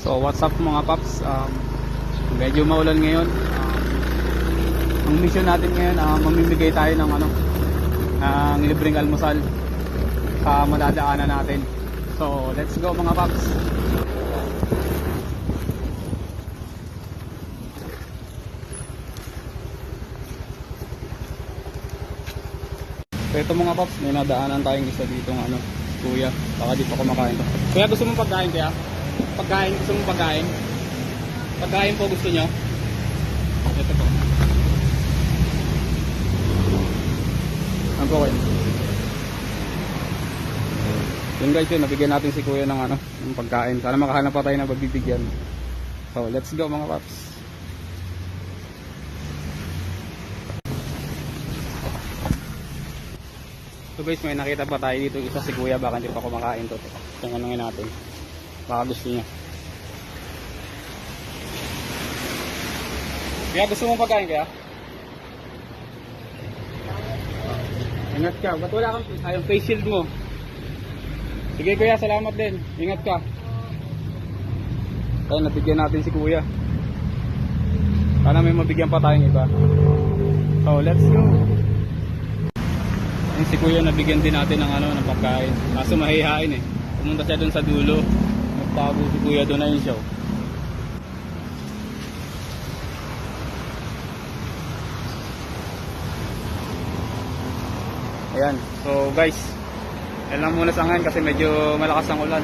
So what's up mga paps? Um, medyo maulan ngayon. Um, ang mission natin ngayon, uh, mamimigay tayo ng ano, ng libreng almusal sa madadaanan natin. So let's go mga paps. So ito mga paps, may nadaanan tayong isa dito ng ano, kuya. Baka di pa kumakain to. Kuya gusto mong pagkain kaya? Pagkain, gusto mong pagkain? Pagkain po gusto nyo? Ito po. Ano po kayo? Yun guys yun, nabigyan natin si kuya ng ano, ng pagkain. Sana makahanap pa tayo ng pagbibigyan. So let's go mga paps. So guys, may nakita pa tayo dito isa si kuya baka hindi pa kumakain to. Tingnan natin. Baka gusto niya. Kaya gusto mong pagkain kaya? Ingat ka. Ba't wala kang ay, face shield mo? Sige kuya, salamat din. Ingat ka. Kaya nabigyan natin si kuya. Sana may mabigyan pa tayong iba. So, let's go. Si kuya nabigyan din natin ng ano ng pagkain. Kaso mahihain eh. Pumunta siya doon sa dulo. Nagtago si kuya doon na yun siya. oh. Ayan. So guys, lang muna sa ngayon kasi medyo malakas ang ulan.